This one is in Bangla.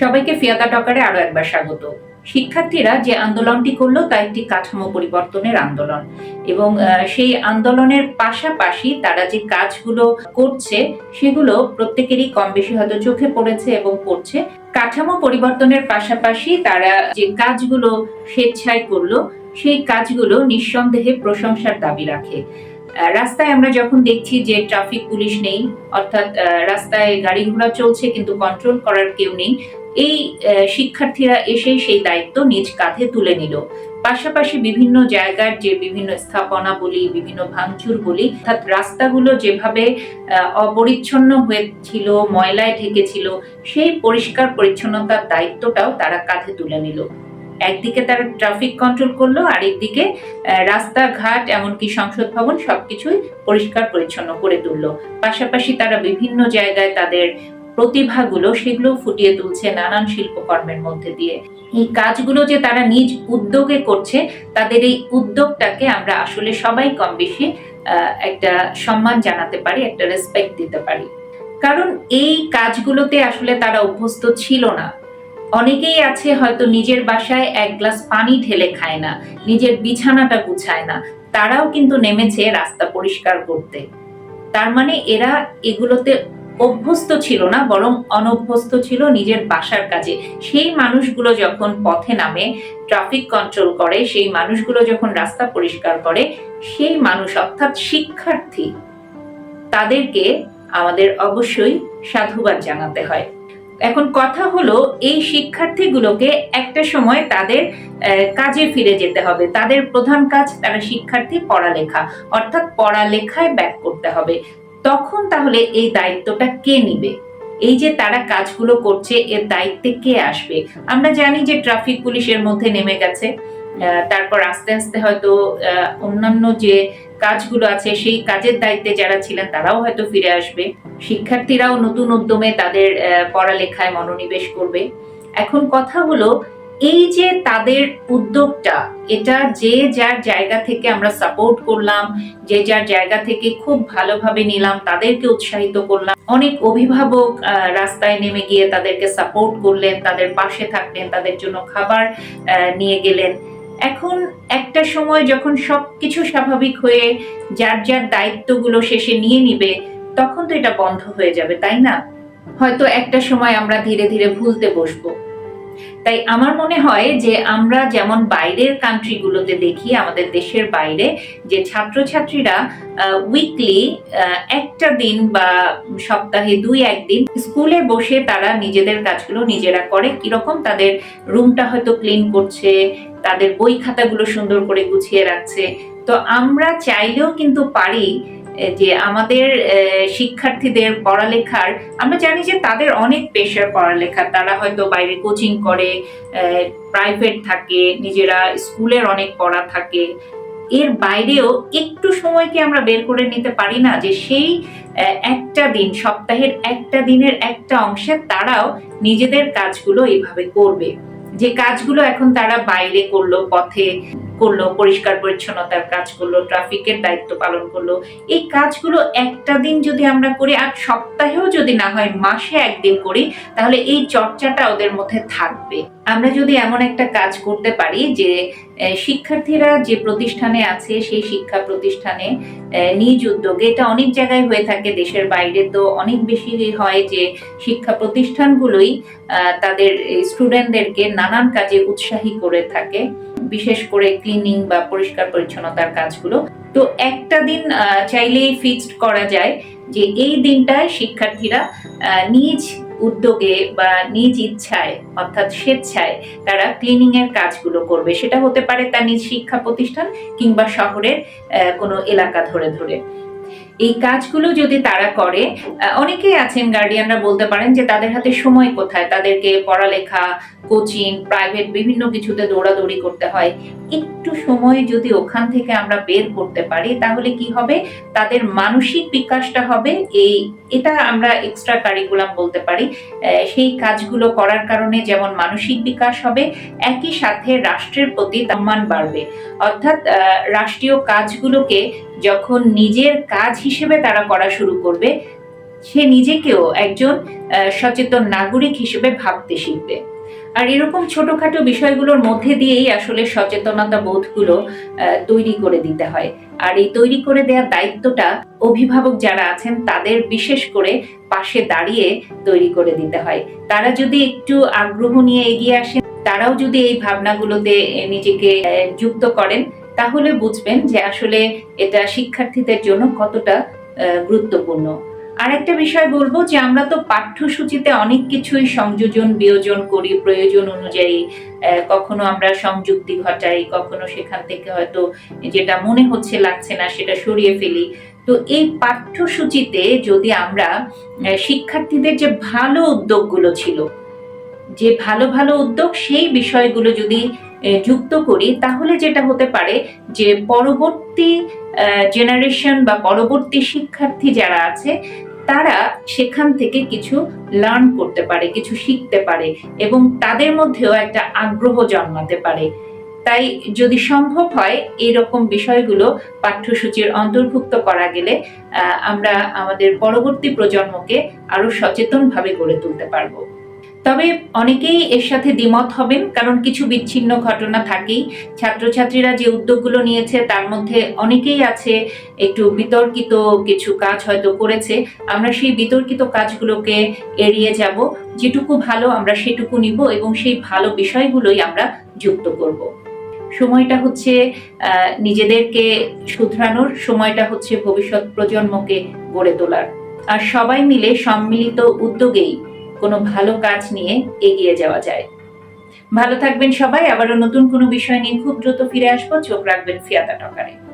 সবাইকে ফিয়াদা টকারে আরও একবার স্বাগত। শিক্ষার্থীরা যে আন্দোলনটি করল, তা একটি কাঠামো পরিবর্তনের আন্দোলন এবং সেই আন্দোলনের পাশাপাশি তারা যে কাজগুলো করছে, সেগুলো প্রত্যেকেরই কম বেশি হয়তো চোখে পড়েছে এবং পড়ছে। কাঠামো পরিবর্তনের পাশাপাশি তারা যে কাজগুলো স্বেচ্ছায় করল, সেই কাজগুলো নিঃসন্দেহে প্রশংসার দাবি রাখে। রাস্তায় আমরা যখন দেখছি যে ট্রাফিক পুলিশ নেই, অর্থাৎ রাস্তায় গাড়ি ঘোড়া চলছে কিন্তু কন্ট্রোল করার কেউ নেই, এই শিক্ষার্থীরা এসে সেই দায়িত্ব নিজ কাঁধে তুলে নিল। পাশাপাশি বিভিন্ন জায়গার যে বিভিন্ন স্থাপনা বলি বিভিন্ন ভাঙচুর বলি অর্থাৎ রাস্তাগুলো যেভাবে অপরিচ্ছন্ন হয়েছিল, ময়লায় ঢেকেছিল, সেই পরিষ্কার পরিচ্ছন্নতার দায়িত্বটাও তারা কাঁধে তুলে নিল। একদিকে তারা ট্রাফিক কন্ট্রোল করল আর একদিকে আহ, রাস্তাঘাট এমনকি সংসদ ভবন সবকিছুই পরিষ্কার পরিচ্ছন্ন করে তুললো। পাশাপাশি তারা বিভিন্ন জায়গায় তাদের প্রতিভাগুলো সেগুলো ফুটিয়ে তুলছে নানান শিল্পকর্মের মধ্যে দিয়ে। এই কাজগুলো যে তারা নিজ উদ্যোগে করছে তাদের এই উদ্যোগটাকে আমরা আসলে সবাই কম বেশি একটা সম্মান জানাতে পারি একটা রেসপেক্ট দিতে পারি। কারণ এই কাজগুলোতে আসলে তারা অভ্যস্ত ছিল না। অনেকেই আছে হয়তো নিজের বাসায় এক গ্লাস পানি ঢেলে খায় না, নিজের বিছানাটা গুছায় না, তারাও কিন্তু নেমেছে রাস্তা পরিষ্কার করতে। তার মানে এরা এগুলোতে অভ্যস্ত ছিল না, বরং অনভ্যস্ত ছিল নিজের বাসার কাজে। সেই মানুষগুলো যখন পথে নামে ট্রাফিক কন্ট্রোল করে, সেই মানুষগুলো যখন রাস্তা পরিষ্কার করে, সেই মানুষ অর্থাৎ শিক্ষার্থী, তাদেরকে আমাদের অবশ্যই সাধুবাদ জানাতে হয়। এখন কথা হলো, এই শিক্ষার্থীগুলোকে একটা সময় তাদের কাজে ফিরে যেতে হবে। তাদের প্রধান কাজ তারা শিক্ষার্থী পড়ালেখা, অর্থাৎ পড়ালেখায় ব্যাক করতে হবে। তখন তাহলে এই দায়িত্বটা কে নিবে? এই যে তারা কাজগুলো করছে, এর দায়িত্বে কে আসবে? আমরা জানি যে ট্রাফিক পুলিশের মধ্যে নেমে গেছে। তারপর আস্তে আস্তে হয়তো অন্যান্য যে কাজগুলো আছে, সেই কাজের দায়িত্বে যারা ছিলেন তারাও হয়তো ফিরে আসবে। শিক্ষার্থীরাও নতুন উদ্যমে তাদের পড়ালেখায় মনোনিবেশ করবে। এখন কথা হলো, এই যে তাদের উদ্যোগটা, এটা যে যার জায়গা থেকে আমরা সাপোর্ট করলাম, যে যার জায়গা থেকে খুব ভালোভাবে নিলাম, তাদেরকে উৎসাহিত করলাম। অনেক অভিভাবক রাস্তায় নেমে গিয়ে তাদেরকে সাপোর্ট করলেন, তাদের পাশে থাকলেন, তাদের জন্য খাবার নিয়ে গেলেন। এখন একটা সময় যখন সব কিছু স্বাভাবিক হয়ে যার যার দায়িত্বগুলো শেষে নিয়ে নিবে, তখন তো এটা বন্ধ হয়ে যাবে, তাই না? হয়তো একটা সময় আমরা ধীরে ধীরে ভুলতে বসবো। তাই আমার মনে হয় যে আমরা যেমন বাইরের কান্ট্রিগুলোতে দেখি, আমাদের দেশের বাইরে, যে ছাত্রছাত্রীরা উইকলি একটা দিন বা সপ্তাহে দুই, একদিন স্কুলে বসে তারা নিজেদের কাজগুলো নিজেরা করে। কীরকম তাদের রুমটা হয়তো ক্লিন করছে, তাদের বই খাতাগুলো সুন্দর করে গুছিয়ে রাখছে। তো আমরা চাইলেও কিন্তু পারি যে আমাদের শিক্ষার্থীদের পড়ালেখার, আমরা জানি যে তাদের অনেক পেশার পড়ালেখা। তারা হয়তো বাইরে কোচিং করে প্রাইভেট থাকে, নিজেরা স্কুলের অনেক পড়া থাকে। এর বাইরেও একটু সময় কি আমরা বের করে নিতে পারি না? যে সেই একটা দিন, সপ্তাহের একটা দিনের একটা অংশে তারাও নিজেদের কাজগুলো এইভাবে করবে। যে কাজগুলো এখন তারা বাইরে করল পথে করল, পরিষ্কার পরিচ্ছন্নতার কাজ করল ট্রাফিকের দায়িত্ব পালন করল। এই কাজগুলো একটা দিন যদি আমরা করি, আর সপ্তাহেও যদি না হয়, মাসে একদিন করি, তাহলে এই চর্চাটা ওদের মধ্যে থাকবে। আমরা যদি এমন একটা কাজ করতে পারি যে শিক্ষার্থীরা যে প্রতিষ্ঠানে আছে, সেই শিক্ষা প্রতিষ্ঠানে নিজ উদ্যোগে, এটা অনেক জায়গায় হয়ে থাকে, দেশের বাইরে তো অনেক বেশি হয় যে, শিক্ষা প্রতিষ্ঠানগুলোই তাদের স্টুডেন্টদেরকে নানান কাজে উৎসাহী করে থাকে। বিশেষ করে ক্লিনিং বা পরিষ্কার পরিচ্ছন্নতার কাজগুলো। তো একটা দিন চাইলেই ফিক্সড করা যায় যে এই দিনটায় শিক্ষার্থীরা নিজ উদ্যোগে বা নিজ ইচ্ছায়, অর্থাৎ স্বেচ্ছায় তারা ক্লিনিং এর কাজগুলো করবে। সেটা হতে পারে তার নিজ শিক্ষা প্রতিষ্ঠান কিংবা শহরের কোনো এলাকা ধরে ধরে। এই কাজগুলো যদি তারা করে অনেকেই আছেন গার্ডিয়ানরা বলতে পারেন যে তাদের হাতে সময় কোথায়? তাদেরকে পড়ালেখা কোচিং প্রাইভেট বিভিন্ন কিছুতে দৌড়াদৌড়ি করতে হয়। একটু সময় যদি ওখান থেকে আমরা বের করতে পারি, তাহলে কি হবে? তাদের মানসিক বিকাশটা হবে। এই, এটা আমরা এক্সট্রা কারিকুলাম বলতে পারি। সেই কাজগুলো করার কারণে যেমন মানসিক বিকাশ হবে, একই সাথে রাষ্ট্রের প্রতি সম্মান বাড়বে। অর্থাৎ রাষ্ট্রীয় কাজগুলোকে যখন নিজের কাজ হিসেবে তারা করা শুরু করবে। সে নিজেকেও একজন সচেতন নাগরিক হিসেবে ভাবতে শিখবে। আর এরকম ছোটখাটো বিষয়গুলোর মধ্যে দিয়েই আসলে সচেতনতা বোধগুলো তৈরি করে দিতে হয়। আর এই তৈরি করে দেওয়ার দায়িত্বটা অভিভাবক যারা আছেন, তাদের বিশেষ করে পাশে দাঁড়িয়ে তৈরি করে দিতে হয়। তারা যদি একটু আগ্রহ নিয়ে এগিয়ে আসেন, তারাও যদি এই ভাবনাগুলোতে নিজেকে যুক্ত করেন তাহলে বুঝবেন যে আসলে এটা শিক্ষার্থীদের জন্য কতটা গুরুত্বপূর্ণ। আর একটা বিষয় বলব যে আমরা তো পাঠ্যসূচিতে অনেক কিছুই সংযোজন, বিয়োজন করি, প্রয়োজন অনুযায়ী কখনো আমরা সংযুক্তি ঘটাই, কখনো সেখান থেকে হয়তো যেটা মনে হচ্ছে লাগছে না সেটা সরিয়ে ফেলি। তো এই পাঠ্যসূচিতে যদি আমরা শিক্ষার্থীদের যে ভালো উদ্যোগগুলো ছিল যে ভালো ভালো উদ্যোগ সেই বিষয়গুলো যদি যুক্ত করি, তাহলে যেটা হতে পারে যে পরবর্তী জেনারেশন বা পরবর্তী শিক্ষার্থী যারা আছে, তারা সেখান থেকে কিছু লার্ন করতে পারে, কিছু শিখতে পারে এবং তাদের মধ্যেও একটা আগ্রহ জন্মাতে পারে। তাই যদি সম্ভব হয় এরকম বিষয়গুলো পাঠ্যসূচির অন্তর্ভুক্ত করা গেলে আমরা আমাদের পরবর্তী প্রজন্মকে আরও সচেতনভাবে গড়ে তুলতে পারব। তবে অনেকেই এর সাথে দ্বিমত হবেন, কারণ কিছু বিচ্ছিন্ন ঘটনা থাকেই। ছাত্রছাত্রীরা যে উদ্যোগগুলো নিয়েছে, তার মধ্যে অনেকেই আছে, একটু বিতর্কিত কিছু কাজ হয়তো করেছে। আমরা সেই বিতর্কিত কাজগুলোকে এড়িয়ে যাব। যেটুকু ভালো আমরা সেটুকু নিব এবং সেই ভালো বিষয়গুলোই আমরা যুক্ত করব। সময়টা হচ্ছে নিজেদেরকে শুধরানোর। সময়টা হচ্ছে ভবিষ্যৎ প্রজন্মকে গড়ে তোলার। আর সবাই মিলে সম্মিলিত উদ্যোগেই কোনো ভালো কাজ নিয়ে এগিয়ে যাওয়া যায়। ভালো থাকবেন সবাই, আবারও নতুন কোনো বিষয় নিয়ে খুব দ্রুত ফিরে আসব। চোখ রাখবেন ফিয়াতা টকারে